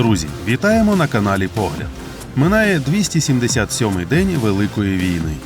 Друзі, вітаємо на каналі Погляд. Минає 277-й день Великої війни.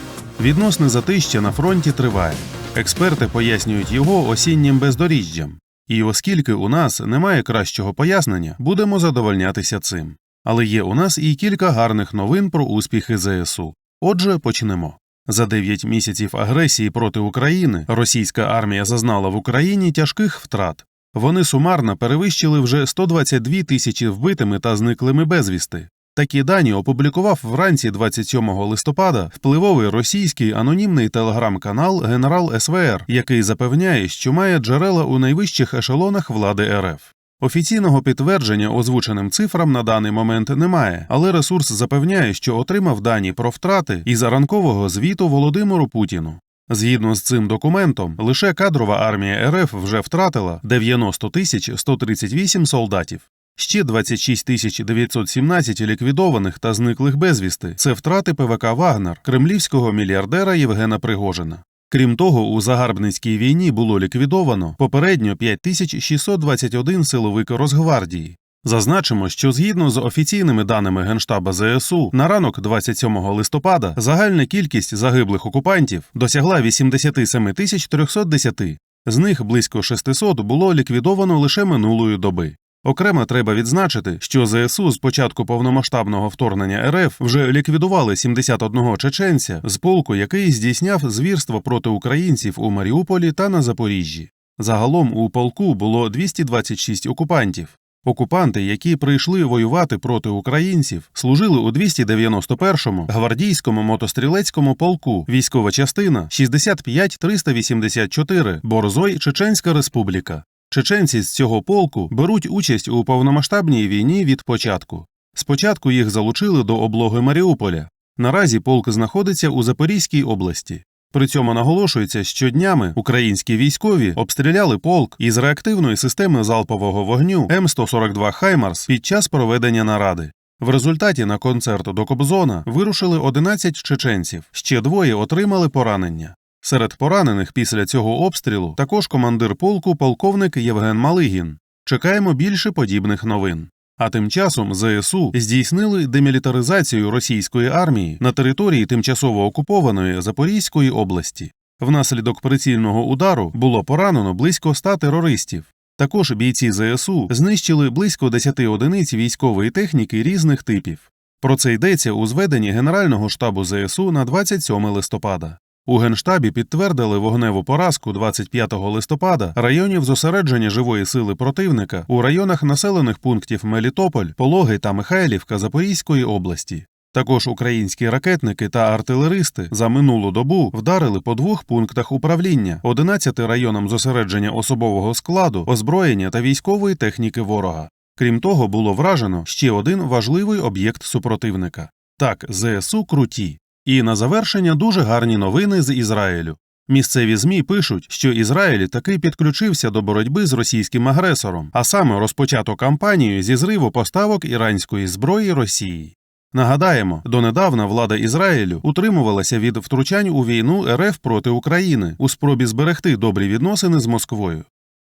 Відносне затища на фронті триває. Експерти пояснюють його осіннім бездоріжжям. І оскільки у нас немає кращого пояснення, будемо задовольнятися цим. Але є у нас і кілька гарних новин про успіхи ЗСУ. Отже, почнемо. За 9 місяців агресії проти України російська армія зазнала в Україні тяжких втрат. Вони сумарно перевищили вже 122 тисячі вбитими та зниклими безвісти. Такі дані опублікував вранці 27 листопада впливовий російський анонімний телеграм-канал Генерал СВР, який запевняє, що має джерела у найвищих ешелонах влади РФ. Офіційного підтвердження озвученим цифрам на даний момент немає, але ресурс запевняє, що отримав дані про втрати із ранкового звіту Володимиру Путіну. Згідно з цим документом, лише кадрова армія РФ вже втратила 90 тисяч 138 солдатів. Ще 26 тисяч 917 ліквідованих та зниклих безвісти це втрати ПВК Вагнер, кремлівського мільярдера Євгена Пригожина. Крім того, у загарбницькій війні було ліквідовано попередньо 5621 силовик Росгвардії. Зазначимо, що згідно з офіційними даними Генштаба ЗСУ, на ранок 27 листопада загальна кількість загиблих окупантів досягла 87 тисяч 310, з них близько 600 було ліквідовано лише минулої доби. Окремо треба відзначити, що ЗСУ з початку повномасштабного вторгнення РФ вже ліквідували 71 чеченця з полку, який здійсняв звірство проти українців у Маріуполі та на Запоріжжі. Загалом у полку було 226 окупантів. Окупанти, які прийшли воювати проти українців, служили у 291-му гвардійському мотострілецькому полку, військова частина 65384, Борзой, Чеченська Республіка. Чеченці з цього полку беруть участь у повномасштабній війні від початку. Спочатку їх залучили до облоги Маріуполя. Наразі полк знаходиться у Запорізькій області. При цьому наголошується, що днями українські військові обстріляли полк із реактивної системи залпового вогню М142 Хаймарс під час проведення наради. В результаті на концерт до Кобзона вирушили 11 чеченців, ще двоє отримали поранення. Серед поранених після цього обстрілу також командир полку полковник Євген Малигін. Чекаємо більше подібних новин. А тим часом ЗСУ здійснили демілітаризацію російської армії на території тимчасово окупованої Запорізької області. Внаслідок прицільного удару було поранено близько 100 терористів. Також бійці ЗСУ знищили близько 10 одиниць військової техніки різних типів. Про це йдеться у зведенні Генерального штабу ЗСУ на 27 листопада. У Генштабі підтвердили вогневу поразку 25 листопада районів зосередження живої сили противника у районах населених пунктів Мелітополь, Пологи та Михайлівка Запорізької області. Також українські ракетники та артилеристи за минулу добу вдарили по двох пунктах управління, 11 районам зосередження особового складу, озброєння та військової техніки ворога. Крім того, було вражено ще один важливий об'єкт супротивника. Так, ЗСУ круті. І на завершення дуже гарні новини з Ізраїлю. Місцеві ЗМІ пишуть, що Ізраїль таки підключився до боротьби з російським агресором, а саме розпочато кампанію зі зриву поставок іранської зброї Росії. Нагадаємо, донедавна влада Ізраїлю утримувалася від втручань у війну РФ проти України у спробі зберегти добрі відносини з Москвою.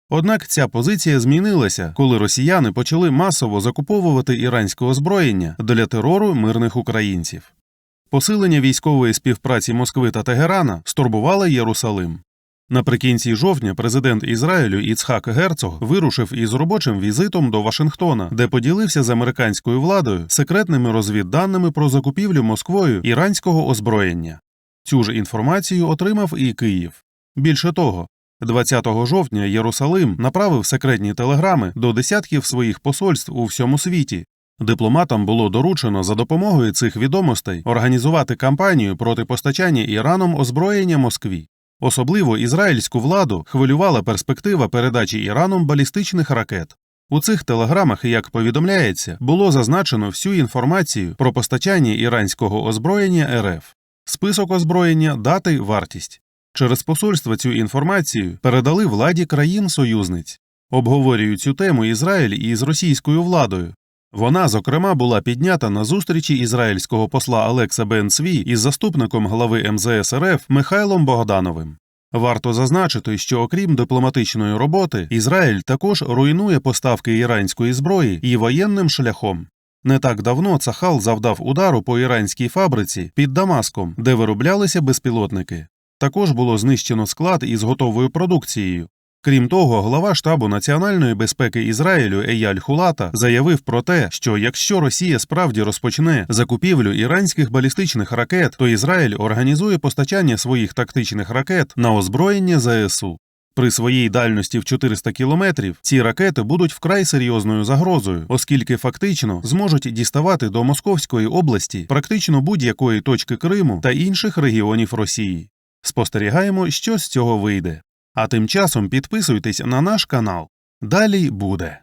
Однак ця позиція змінилася, коли росіяни почали масово закуповувати іранське озброєння для терору мирних українців. Посилення військової співпраці Москви та Тегерана стурбувало Єрусалим. Наприкінці жовтня президент Ізраїлю Іцхак Герцог вирушив із робочим візитом до Вашингтона, де поділився з американською владою секретними розвідданими про закупівлю Москвою іранського озброєння. Цю ж інформацію отримав і Київ. Більше того, 20 жовтня Єрусалим направив секретні телеграми до десятків своїх посольств у всьому світі. Дипломатам було доручено за допомогою цих відомостей організувати кампанію проти постачання Іраном озброєння Москві. Особливо ізраїльську владу хвилювала перспектива передачі Іраном балістичних ракет. У цих телеграмах, як повідомляється, було зазначено всю інформацію про постачання іранського озброєння РФ, список озброєння, дати, вартість. Через посольство цю інформацію передали владі країн-союзниць. Обговорюють цю тему Ізраїль із російською владою. Вона, зокрема, була піднята на зустрічі ізраїльського посла Алекса Бен Цві із заступником глави МЗС РФ Михайлом Богдановим. Варто зазначити, що окрім дипломатичної роботи, Ізраїль також руйнує поставки іранської зброї і воєнним шляхом. Не так давно Цахал завдав удару по іранській фабриці під Дамаском, де вироблялися безпілотники. Також було знищено склад із готовою продукцією. Крім того, глава штабу національної безпеки Ізраїлю Еяль Хулата заявив про те, що якщо Росія справді розпочне закупівлю іранських балістичних ракет, то Ізраїль організує постачання своїх тактичних ракет на озброєння ЗСУ. При своїй дальності в 400 кілометрів ці ракети будуть вкрай серйозною загрозою, оскільки фактично зможуть діставати до Московської області практично будь-якої точки Криму та інших регіонів Росії. Спостерігаємо, що з цього вийде. А тим часом підписуйтесь на наш канал. Далі буде.